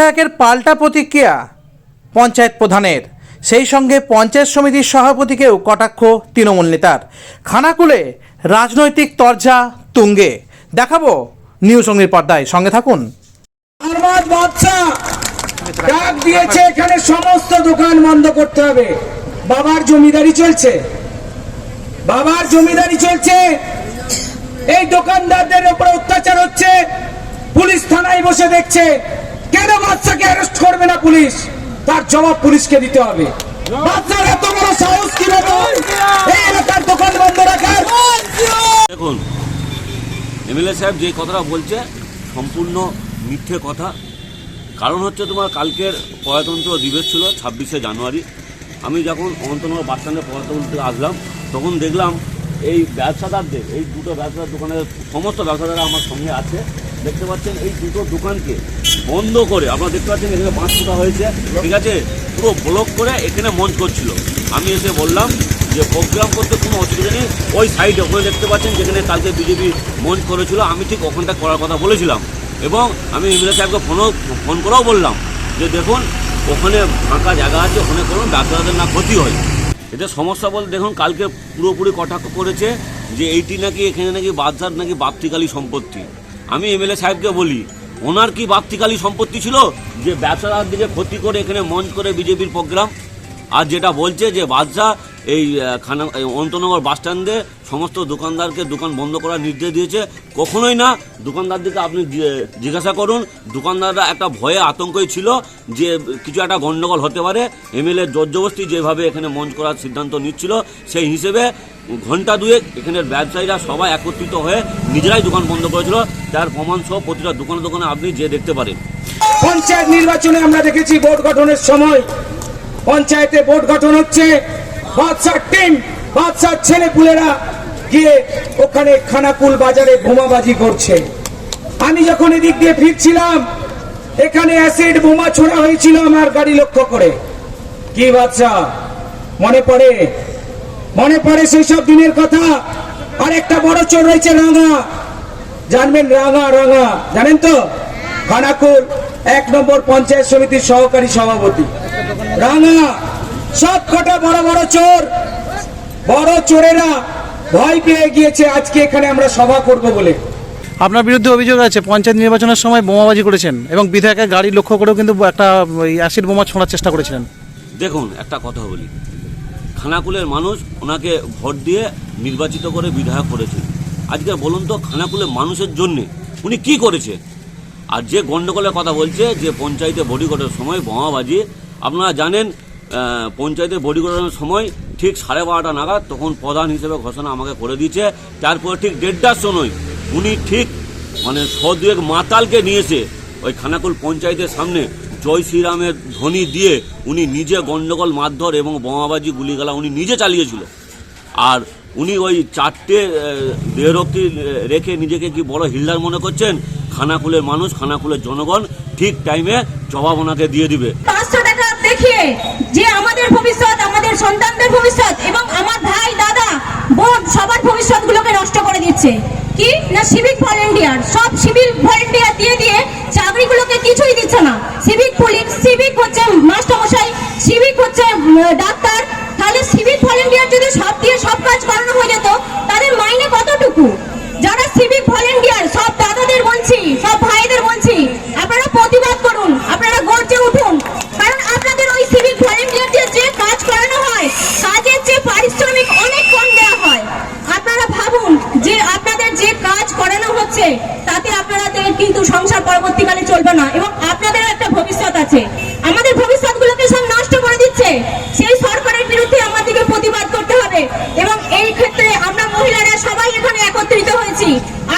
বিধায়কের পাল্টা প্রতিক্রিয়া পঞ্চায়েত প্রধানের। সেই সঙ্গে পঞ্চায়েত সমিতির সভাপতিকেও কটাক্ষ তৃণমূল নেতার। খানাকুলে রাজনৈতিক তরজা তুঙ্গে। দেখাবো নিউজ সঙ্গীর পর্দায়। সঙ্গে থাকুন। ডাক দিয়েছে, এখানে সমস্ত দোকান বন্ধ করতে হবে। বাবার জমিদারি চলছে। বাবার জমিদারি চলছে। এই দোকানদারদের উপর অত্যাচার হচ্ছে। পুলিশ থানায় বসে দেখছে। কেন বাচ্চাকে অ্যারেস্ট করবে না পুলিশ? তার জবাব পুলিশকে দিতে হবে। বাচ্চার এত বড় সাহস হয়? এই এলাকার দোকান বন্ধ রাখার। দেখুন, এমএলএ সাহেব যে কথাটা বলছে, সম্পূর্ণ মিথ্যে কথা। কারণ হচ্ছে তোমার কালকের প্রজাতন্ত্র দিবস ছিল, ছাব্বিশে জানুয়ারি। আমি যখন অনন্তনগর বাস স্ট্যান্ডে প্রজাতন্ত্র আসলাম, তখন দেখলাম এই ব্যবসাদারদের, এই দুটো ব্যবসাদার দোকানের, সমস্ত ব্যবসাদাররা আমার সঙ্গে আছে। দেখতে পাচ্ছেন এই দুটো দোকানকে বন্ধ করে। আপনারা দেখতে পাচ্ছেন এখানে পাঁচ ফুটা হয়েছে। ঠিক আছে? পুরো ব্লক করে এখানে মঞ্চ করছিল। আমি এসে বললাম যে প্রোগ্রাম করতে কোনো অসুবিধা নেই। ওই সাইডে ওখানে দেখতে পাচ্ছেন যেখানে কালকে বিজেপি মঞ্চ করেছিল, আমি ঠিক ওখানটা করার কথা বলেছিলাম। এবং আমি এমএলএ সাহেবকে ফোনও, ফোন করেও বললাম যে দেখুন, ওখানে ফাঁকা জায়গা আছে, ওখানে কোনো ব্যবসাদারদের না ক্ষতি হয়। এটা সমস্যা বলতে দেখুন, কালকে পুরোপুরি কটাক্ষ করেছে যে এইটি নাকি, এখানে নাকি বাদশার নাকি বাপতিকালী সম্পত্তি। আমি এমএলএ সাহেবকে বলি, ওনার কি বাপ্তিকালী সম্পত্তি ছিল যে ব্যবসাদার দিকে ক্ষতি করে এখানে মঞ্চ করে বিজেপির প্রোগ্রাম? আর যেটা বলছে যে বাদশাহ এই খানা অন্তনগর বাস স্ট্যান্ডে সমস্ত দোকানদারকে দোকান বন্ধ করার নির্দেশ দিয়েছে। কখনোই না, দোকানদারদেরকে আপনি জিজ্ঞাসা করুন। দোকানদাররা একটা ভয়ে আতঙ্কই ছিল যে কিছু একটা গণ্ডগোল হতে পারে। এমএলএ জোরজবস্তি যেভাবে এখানে মঞ্চ করার সিদ্ধান্ত নিচ্ছিল, সেই হিসেবে ঘণ্টা দুয়েক এখানের ব্যবসায়ীরা সবাই একত্রিত হয়ে নিজেরাই দোকান বন্ধ করেছিল। তার প্রমাণ সহ প্রতিটা দোকানে দোকানে আপনি যে দেখতে পারেন। পঞ্চায়েত নির্বাচনে আমরা দেখেছি বোর্ড গঠনের সময় পঞ্চায়েতে বোর্ড গঠন হচ্ছে। বাদশার টিম বাদশার ছেলে পুলেরা গিয়ে ওখানে খানাকুল বাজারে বোমাবাজি করছে। আমি যখন এদিক দিয়ে ফিরছিলাম, এখানে অ্যাসিড বোমা ছোড়া হয়েছিল আমার গাড়ি লক্ষ্য করে। কি বাদশা মনে পড়ে? মনে পড়ে সেই সব দিনের কথা? আর একটা বড় চোর রয়েছে রাঙা। জানবেন রাঙা রাঙা। জানেন তো? খানাকুল, এক নম্বর পঞ্চায়েত সমিতির সহকারী সভাপতি। রাঙা! সব কটা বড় বড় চোর বড় চোরেরা ভয় পেয়ে গিয়েছে আজকে এখানে আমরা সভা করব বলে। আপনার বিরুদ্ধে অভিযোগ আছে পঞ্চায়েত নির্বাচনের সময় বোমাবাজি করেছেন এবং বিধায়কের গাড়ি লক্ষ্য করেও কিন্তু একটা ওই অ্যাসিড বোমা ছোঁড়ার চেষ্টা করেছিলেন। দেখুন একটা কথা বলি। খানাকুলের মানুষ ওনাকে ভোট দিয়ে নির্বাচিত করে বিধায়ক করেছে আজকে বলুন তো খানাকুলের মানুষের জন্যে উনি কি করেছে? আর যে গণ্ডগোলের কথা বলছে যে পঞ্চায়েতে বডি সময় বোমাবাজি আপনারা জানেন আহ, পঞ্চায়েতে বডি গঠনের সময় ঠিক সাড়ে বারোটা নাগাদ তখন প্রধান হিসেবে ঘোষণা আমাকে করে দিয়েছে। তারপর ঠিক দেড়টার সময় উনি ঠিক মানে সদুয়েক মাতালকে নিয়েছে ওই খানাকুল পঞ্চায়েতের সামনে জয় শ্রীরামের ধ্বনি দিয়ে উনি নিজে গণ্ডগোল মারধর এবং বোমাবাজি গুলিগালা উনি নিজে চালিয়েছিল। আর উনি ওই চারটে দেহরক্ষী রেখে নিজেকে কি বড় হিল্ডার মনে করছেন? খানাকুলের মানুষ খানাকুলের জনগণ ঠিক টাইমে জবাব ওনাকে দিয়ে দিবে। দেখিয়ে যে আমাদের ভবিষ্যৎ, আমাদের সন্তানদের ভবিষ্যৎ এবং আমার ভাই, দাদা, বোন সবার ভবিষ্যৎ গুলোকে নষ্ট করে দিচ্ছে। কি? না সিভিক ভলেন্টিয়ার সব সিভিক ভলেন্টিয়ার দিয়ে দিয়ে চাকরিগুলোকে কিছুই দিচ্ছে না। সিভিক পুলিশ সিভিক হচ্ছে মাস্টারমশাই সিভিক হচ্ছে ডাক্তার তাহলে সিভিক ভলেন্টিয়ার যদি সব দিয়ে সব কাজ করানো হয়ে যেত তাদের মাইনে কতটুকু যারা সিভিক ভলেন্টিয়ার সব দাদাদের বলছি সব ভাইদের বলছি আপনারা প্রতিবাদ করুন আপনারা গর্জে উঠুন কারণ আপনাদের ওই সিভিক ভলেন্টিয়ার দিয়ে যে কাজ করানো হয় কাজের যে পারিশ্রমিক অনেক কম দেওয়া হয় আপনারা ভাবুন যে আপনাদের যে কাজ করানো হচ্ছে তাতে আপনাদের কিন্তু সংসার পরবর্তীকালে চলবে না। এবং আপনাদেরও একটা ভবিষ্যৎ আছে আমাদের ভবিষ্যৎগুলোকে সব নষ্ট করে দিচ্ছে সেই সরকারের বিরুদ্ধে আমাদেরকে প্রতিবাদ করতে হবে এবং এই ক্ষেত্রে আমরা মহিলারা সবাই এখানে একত্রিত হয়েছি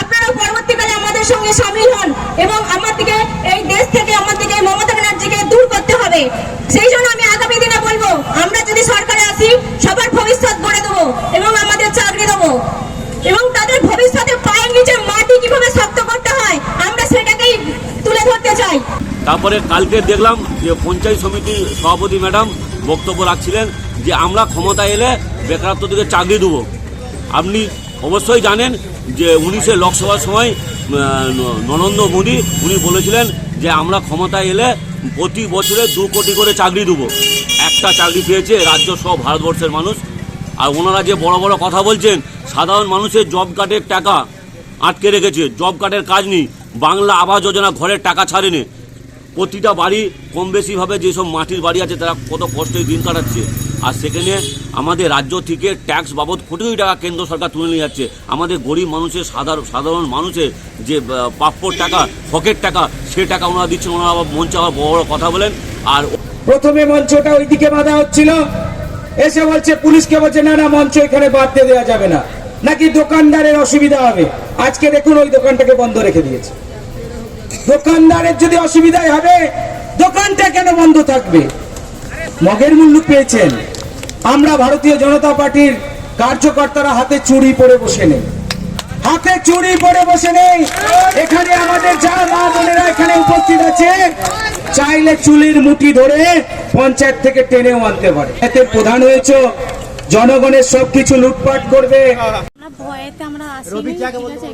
আপনারা পরবর্তীকালে আমাদের সঙ্গে সামিল হন এবং আমাদেরকে এই দেশ থেকে আমাদেরকে মমতা ব্যানার্জিকে দূর করতে হবে সেই জন্য আমি আগামী দিনে বলব আমরা যদি সরকারে আসি সবার ভবিষ্যৎ গড়ে দেবো এবং আমাদের চাকরি দেবো এবং তাদের ভবিষ্যতে পায়ের নিচে মাটি কীভাবে শক্ত করতে হয় আমরা সেটাকেই তুলে ধরতে চাই তারপরে কালকে দেখলাম যে পঞ্চায়েত সমিতির সভাপতি ম্যাডাম বক্তব্য রাখছিলেন যে আমরা ক্ষমতা এলে বেকারত্বদেরকে চাকরি দেবো। আপনি অবশ্যই জানেন যে উনিশে লোকসভার সময় নরেন্দ্র মোদী, উনি বলেছিলেন যে আমরা ক্ষমতায় এলে প্রতি বছরে দু কোটি করে চাকরি দেবো। একটা চাকরি পেয়েছে রাজ্য সহ ভারতবর্ষের মানুষ। আর ওনারা যে বড় বড় কথা বলছেন, সাধারণ মানুষের জব কার্ডের টাকা আটকে রেখেছে, জব কার্ডের কাজ নেই। বাংলা আবাস যোজনা ঘরের টাকা ছাড়েনি। প্রতিটা বাড়ি কম বেশিভাবে যেসব মাটির বাড়ি আছে, তারা কত কষ্টে দিন কাটাচ্ছে। আর সেখানে আমাদের রাজ্য থেকে ট্যাক্স বাবদ কোটি কোটি টাকা কেন্দ্র সরকার তুলে নিয়ে যাচ্ছে। আমাদের গরিব মানুষের সাধারণ সাধারণ মানুষের যে প্রাপ্য টাকা পকেট টাকা, সে টাকা ওনারা দিচ্ছেন, ওনারা আবার মঞ্চে আবার বড় বড় কথা বলেন। আর প্রথমে মঞ্চটা ওইদিকে বাঁধা হচ্ছিল। এসে বলছে, পুলিশকে বলছে, না না, মঞ্চ এখানে দিয়ে দেওয়া যাবে না। নাকি দোকানদারের অসুবিধা হবে? আজকে দেখুন ওই দোকানটাকে বন্ধ রেখে দিয়েছে। দোকানদারের যদি অসুবিধাই হবে, দোকানটা কেন বন্ধ থাকবে? মগের মূল্য পেয়েছেন। আমরা ভারতীয় জনতা পার্টির কার্যকর্তারা হাতে চুরি পরে বসে নেই। হাতে চুরি পরে বসে নেই। এখানে আমাদের যা মা বোনেরা এখানে উপস্থিত আছে, চাইলে চুলির মুঠি ধরে পঞ্চায়েত থেকে টেনেও আনতে পারে। এতে প্রধান হয়েছে জনগণের সবকিছু লুটপাট করবে। আমরা ভয়েতে আমরা আসিনি। ঠিক আছে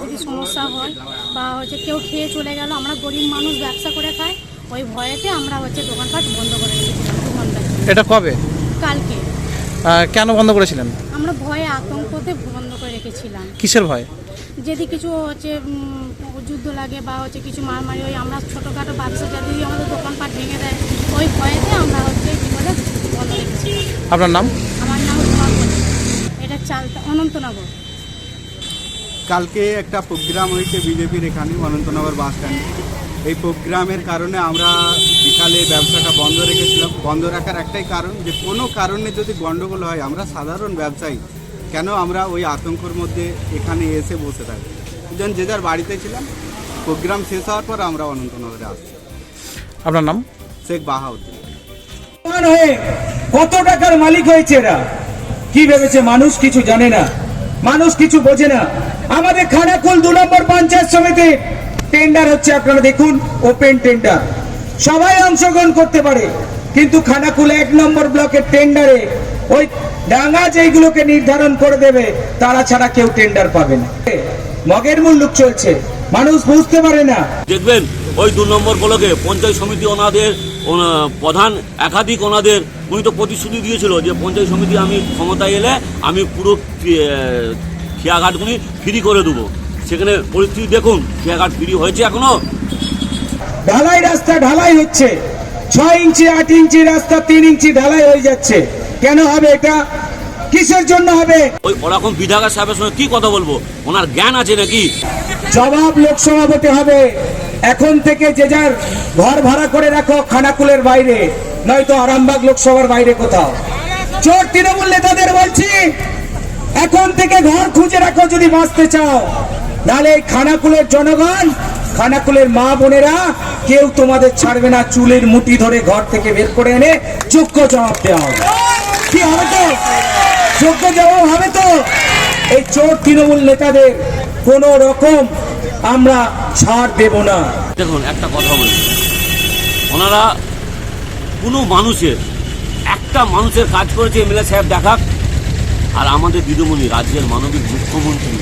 যদি সমস্যা হয় বা হচ্ছে কেউ খেয়ে চলে গেল আমরা গরিব মানুষ ব্যবসা করে খাই ওই ভয়েতে আমরা হচ্ছে দোকানপাট বন্ধ করে রেখেছিলাম দু এটা কবে? কালকে। কেন বন্ধ করেছিলেন? আমরা ভয়ে আতঙ্কতে বন্ধ করে রেখেছিলাম। কিসের ভয়? যদি কিছু হচ্ছে যুদ্ধ লাগে বা হচ্ছে কিছু মারামারি হয় আমরা ছোটোখাটো ব্যবসা যদি আমাদের দোকানপাট ভেঙে দেয় ওই ভয়েতে আমরা হচ্ছে কি বলে আপনার নাম? আমার নাম এটা চালতা অনন্তনগর। কালকে একটা প্রোগ্রাম হয়েছে বিজেপির এখানে অনন্তনগর বাস স্ট্যান্ডে। এই প্রোগ্রামের কারণে আমরা বিকালে ব্যবসাটা বন্ধ রেখেছিলাম। বন্ধ রাখার একটাই কারণ যে কোনো কারণে যদি গণ্ডগোল হয় আমরা সাধারণ ব্যবসায়ী কেন আমরা ওই আতঙ্কর মধ্যে এখানে এসে বসে থাকি? যেন যে যার বাড়িতে ছিলাম প্রোগ্রাম শেষ হওয়ার পর আমরা অনন্তনগরে আসছি। আপনার নাম? শেখ বাহাউদ্দিন। প্রধান হয়ে কত টাকার মালিক হয়েছে এরা? কি ভেবেছে? মানুষ কিছু জানে না। মানুষ কিছু বোঝে না। আমাদের খানাকুল দু নম্বর পঞ্চায়েত সমিতি টেন্ডার হচ্ছে, আপনারা দেখুন ওপেন টেন্ডার সবাই অংশগ্রহণ করতে পারে, কিন্তু খানাকুল এক নম্বর ব্লকের টেন্ডারে ওই ডাঙ্গা যেইগুলোকে নির্ধারণ করে দেবে, তারা ছাড়া কেউ টেন্ডার পাবে না। মগের মূল্য চলছে। মানুষ বুঝতে পারে না। দেখবেন, ওই দু নম্বর ব্লকে পঞ্চায়েত সমিতি ওনাদের ওনা- প্রধান একাধিক ওনাদের উনি তো প্রতিশ্রুতি দিয়েছিল যে পঞ্চায়েত সমিতি আমি ক্ষমতায় এলে আমি পুরো খেয়াঘাটগুলি ফ্রি করে দেবো। সেখানে পরিস্থিতি দেখুন খেয়াঘাট ফ্রি হয়েছে এখনও? ঢালাই রাস্তা ঢালাই হচ্ছে। ছয় ইঞ্চি আট ইঞ্চি রাস্তা তিন ইঞ্চি ঢালাই হয়ে যাচ্ছে। কেন হবে এটা? কিসের জন্য হবে? ওই ওরকম বিধায়ক সাহেবের সঙ্গে কি কথা বলব? ওনার জ্ঞান আছে নাকি? জবাব লোকসভা ভোটে হবে। এখন থেকে যে যার ঘর ভাড়া করে রাখো খানাকুলের বাইরে, নয়তো আরামবাগ লোকসভার বাইরে কোথাও। চোর তৃণমূল নেতাদের বলছি, এখন থেকে ঘর খুঁজে রাখো যদি বাঁচতে চাও। নাহলে এই খানাকুলের জনগণ, খানাকুলের মা বোনেরা কেউ তোমাদের ছাড়বে না, চুলের মুঠি ধরে ঘর থেকে বের করে এনে যোগ্য জবাব দেওয়া হবে। কি হবে তো? যোগ্য জবাব হবে তো? এই চোর তৃণমূল নেতাদের কোন রকম আমরা ছাড় দেব না। দেখুন একটা কথা বলি। ওনারা কোনো মানুষের একটা মানুষের কাজ করেছে এমএলএ সাহেব দেখাক। আর আমাদের দিদিমণি রাজ্যের মানবিক মুখ্যমন্ত্রী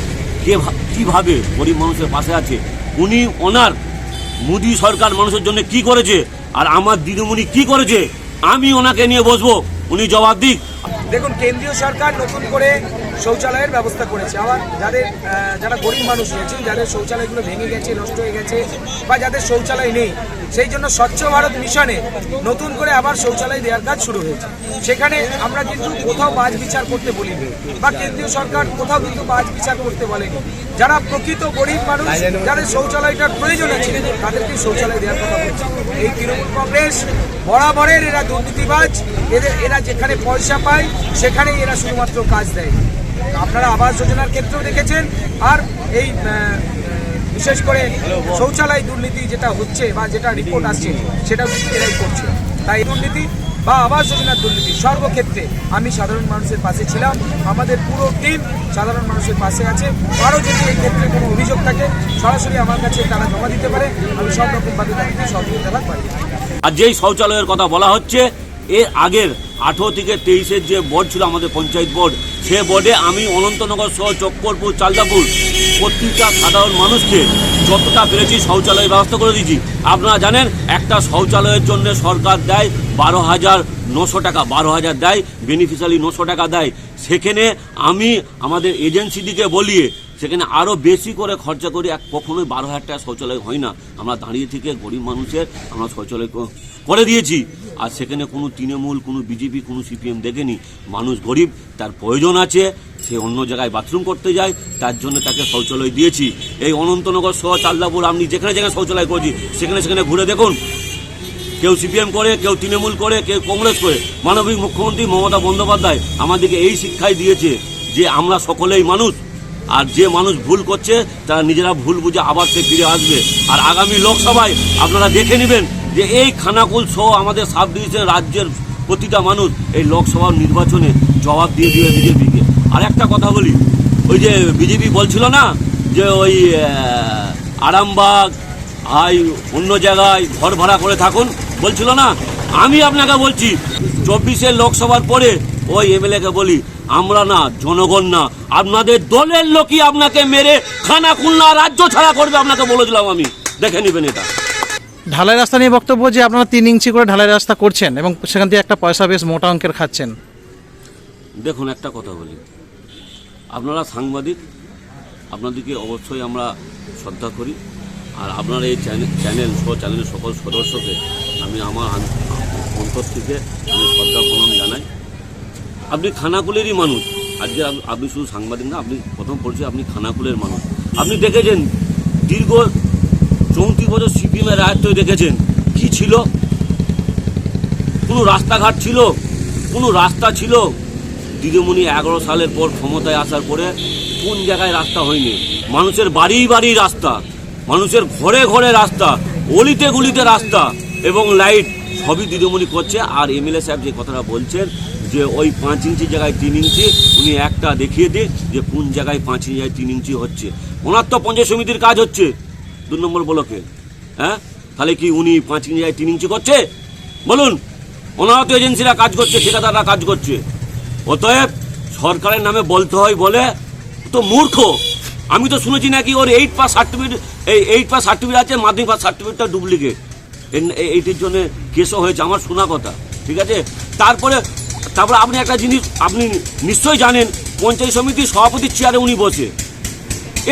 কে কীভাবে গরিব মানুষের পাশে আছে উনি ওনার মোদী সরকার মানুষের জন্য কি করেছে আর আমার দিদিমণি কি করেছে আমি ওনাকে নিয়ে বসবো উনি জবাব দিক। দেখুন কেন্দ্রীয় সরকার নতুন করে শৌচালয়ের ব্যবস্থা করেছে। আবার যাদের যারা গরিব মানুষ রয়েছেন, যাদের শৌচালয়গুলো ভেঙে গেছে, নষ্ট হয়ে গেছে, বা যাদের শৌচালয় নেই, সেই জন্য স্বচ্ছ ভারত মিশনে নতুন করে আবার শৌচালয় দেওয়ার কাজ শুরু হয়েছে। সেখানে আমরা কিন্তু কোথাও বাজ বিচার করতে বলিনি, বা কেন্দ্রীয় সরকার কোথাও কিন্তু বাজ বিচার করতে বলেনি। যারা প্রকৃত গরিব মানুষ যাদের শৌচালয়টার প্রয়োজন আছে তাদেরকে শৌচালয় দেওয়ার কথা বলছে। এই তৃণমূল কংগ্রেস বরাবরের এরা দুর্নীতিবাজ এদের এরা যেখানে পয়সা পায় সেখানেই এরা শুধুমাত্র কাজ দেয়। আপনারা আবাস যোজনার ক্ষেত্রেও দেখেছেন আর এই বিশেষ করে শৌচালয় দুর্নীতি যেটা হচ্ছে বা যেটা রিপোর্ট আসছে সেটাও কিন্তু এরাই করছে। তাই দুর্নীতি বা আবাস যোজনার দুর্নীতি। সর্বক্ষেত্রে আমি সাধারণ মানুষের পাশে ছিলাম, আমাদের পুরো টিম সাধারণ মানুষের পাশে আছে। আরও যদি এই ক্ষেত্রে কোনো অভিযোগ থাকে, সরাসরি আমার কাছে তারা জমা দিতে পারে। আমি সব রকমভাবে তাদেরকে সহযোগিতা পাই আর যেই শৌচালয়ের কথা বলা হচ্ছে এর আগের আঠেরো থেকে তেইশের যে বোর্ড ছিল আমাদের পঞ্চায়েত বোর্ড সে বোর্ডে আমি অনন্তনগর সহ চক্করপুর চালদাপুর প্রত্যেকটা সাধারণ মানুষকে যতটা পেরেছি শৌচালয়ের ব্যবস্থা করে দিয়েছি। আপনারা জানেন, একটা শৌচালয়ের জন্য সরকার দেয় বারো হাজার নশো টাকা বারো হাজার দেয় বেনিফিশিয়ারি নশো টাকা দেয়। সেখানে আমি আমাদের এজেন্সি দিকে বলিয়ে, সেখানে আরও বেশি করে খরচা করি, এক কখনোই বারো হাজার টাকা শৌচালয় হয় না। আমরা দাঁড়িয়ে থেকে গরিব মানুষের আমরা শৌচালয় করে দিয়েছি। আর সেখানে কোনো তৃণমূল, কোনো বিজেপি, কোনো সিপিএম দেখেনি। মানুষ গরিব, তার প্রয়োজন আছে। সে অন্য জায়গায় বাথরুম করতে যায়, তার জন্য তাকে শৌচালয় দিয়েছি। এই অনন্তনগর সহ চাল্লাপুর আপনি যেখানে যেখানে শৌচালয় করেছি, সেখানে সেখানে ঘুরে দেখুন। কেউ সিপিএম করে, কেউ তৃণমূল করে, কেউ কংগ্রেস করে। মানবিক মুখ্যমন্ত্রী মমতা বন্দ্যোপাধ্যায় আমাদেরকে এই শিক্ষাই দিয়েছে যে আমরা সকলেই মানুষ, আর যে মানুষ ভুল করছে, তারা নিজেরা ভুল বুঝে আবার সে ফিরে আসবে। আর আগামী লোকসভায় আপনারা দেখে নেবেন যে এই খানাকুল সহ আমাদের সাব ডিভিশন রাজ্যের প্রতিটা মানুষ এই লোকসভা নির্বাচনে জবাব দিয়ে দিবে বিজেপিকে। আর একটা কথা বলি। ওই যে বিজেপি বলছিল না যে ওই আরামবাগ আই অন্য জায়গায় ঘর ভাড়া করে থাকুন বলছিল না? আমি আপনাকে বলছি চব্বিশের লোকসভার পরে ওই এমএলএকে বলি আমরা না জনগণ না আপনাদের দলের লোকই আপনাকে মেরে খানা খুলনা রাজ্য ছাড়া করবে আপনাকে বলেছিলাম আমি। দেখে নেবেন এটা। ঢালাই রাস্তা নিয়ে বক্তব্য যে আপনারা তিন ইঞ্চি করে ঢালাই রাস্তা করছেন এবং সেখান থেকে একটা পয়সা বেশ মোটা অঙ্কের খাচ্ছেন। দেখুন একটা কথা বলি। আপনারা সাংবাদিক, আপনাদেরকে অবশ্যই আমরা শ্রদ্ধা করি। আর আপনার এই চ্যানেল সহ, চ্যানেলের সকল সদস্যকে আমি আমার অন্তর থেকে আমি শ্রদ্ধা প্রণাম জানাই। আপনি খানাকুলেরই মানুষ। আজকে আপনি শুধু সাংবাদিক না, আপনি প্রথম পরিচয় আপনি খানাকুলের মানুষ। আপনি দেখেছেন দীর্ঘ চৌত্রিশ বছর সিপিএমের রায়ত্ব দেখেছেন। কি ছিল? কোনো রাস্তাঘাট ছিল? কোনো রাস্তা ছিল? দিদিমণি এগারো সালের পর ক্ষমতায় আসার পরে কোন জায়গায় রাস্তা হয়নি? মানুষের বাড়ি বাড়ি রাস্তা, মানুষের ঘরে ঘরে রাস্তা, অলিতে গলিতে রাস্তা এবং লাইট সবই দিদিমণি করছে। আর এমএলএ সাহেব যে কথাটা বলছেন যে ওই পাঁচ ইঞ্চি জায়গায় তিন ইঞ্চি, উনি একটা দেখিয়ে দিন যে কোন জায়গায় পাঁচ ইঞ্চি তিন ইঞ্চি হচ্ছে। ওনার তো পঞ্চায়েত সমিতির কাজ হচ্ছে। দু নম্বর ব্লকে হ্যাঁ? তাহলে কি উনি পাঁচ ইঞ্চি জায়গায় তিন ইঞ্চি করছে? বলুন, ওনারা তো এজেন্সিরা কাজ করছে, ঠিকাদাররা কাজ করছে। অতএব সরকারের নামে বলতে হয় বলে, তো মূর্খ। আমি তো শুনেছি নাকি ওর এইট পাস সার্টিফিকেট এই এইট পাস সার্টিফিকেট আছে, মাধ্যমিক পাস সার্টিফিকেটটা ডুপ্লিকেট এইটির জন্য কেসও হয়েছে, আমার শোনা কথা, ঠিক আছে? তারপরে তারপরে আপনি একটা জিনিস, আপনি নিশ্চয়ই জানেন, পঞ্চায়েত সমিতির সভাপতির চেয়ারে উনি বসে।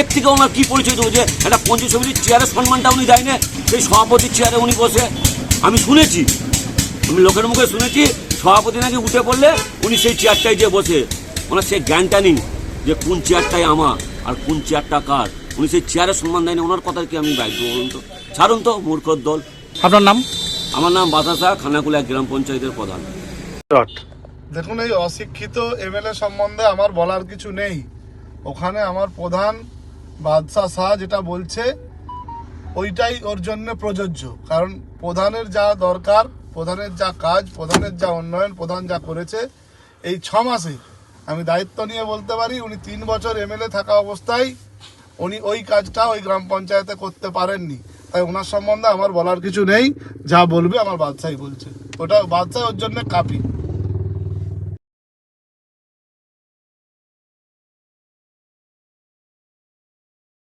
এর থেকে ওনার কী পরিচয় দেবো যে, একটা পঞ্চায়েত সমিতির চেয়ারের সম্মানটা উনি দেয় না সেই সভাপতির চেয়ারে উনি বসে। আমি শুনেছি, আমি লোকের মুখে শুনেছি সভাপতি নাকি উঠে পড়লে উনি সেই চেয়ারটায় যে বসে। ওনার সেই জ্ঞানটা নেই যে কোন চেয়ারটাই আমার আর কোন চেয়ারটা কার। উনি সেই চেয়ারের সম্মান দেয়নি ওনার কথা কি আমি বাইক বলুন তো? ছাড়ুন তো মূর্খর দল। আপনার নাম? আমার নাম বাতাসা খানাকুলা গ্রাম পঞ্চায়েতের প্রধান। দেখুন এই অশিক্ষিত এমএলএ সম্বন্ধে আমার বলার কিছু নেই। ওখানে আমার প্রধান বাদশাহ শাহ যেটা বলছে ওইটাই ওর জন্য প্রযোজ্য। কারণ প্রধানের যা দরকার প্রধানের যা কাজ, প্রধানের যা উন্নয়ন, প্রধান যা করেছে, এই ছ মাসে আমি দায়িত্ব নিয়ে বলতে পারি, উনি তিন বছর এমএলএ থাকা অবস্থায় উনি ওই কাজটা ওই গ্রাম পঞ্চায়েতে করতে পারেননি। তাই ওনার সম্বন্ধে আমার বলার কিছু নেই, যা বলবে আমার বাদশাই বলছে। ওটা বাদশাহ ওর জন্য কাপি।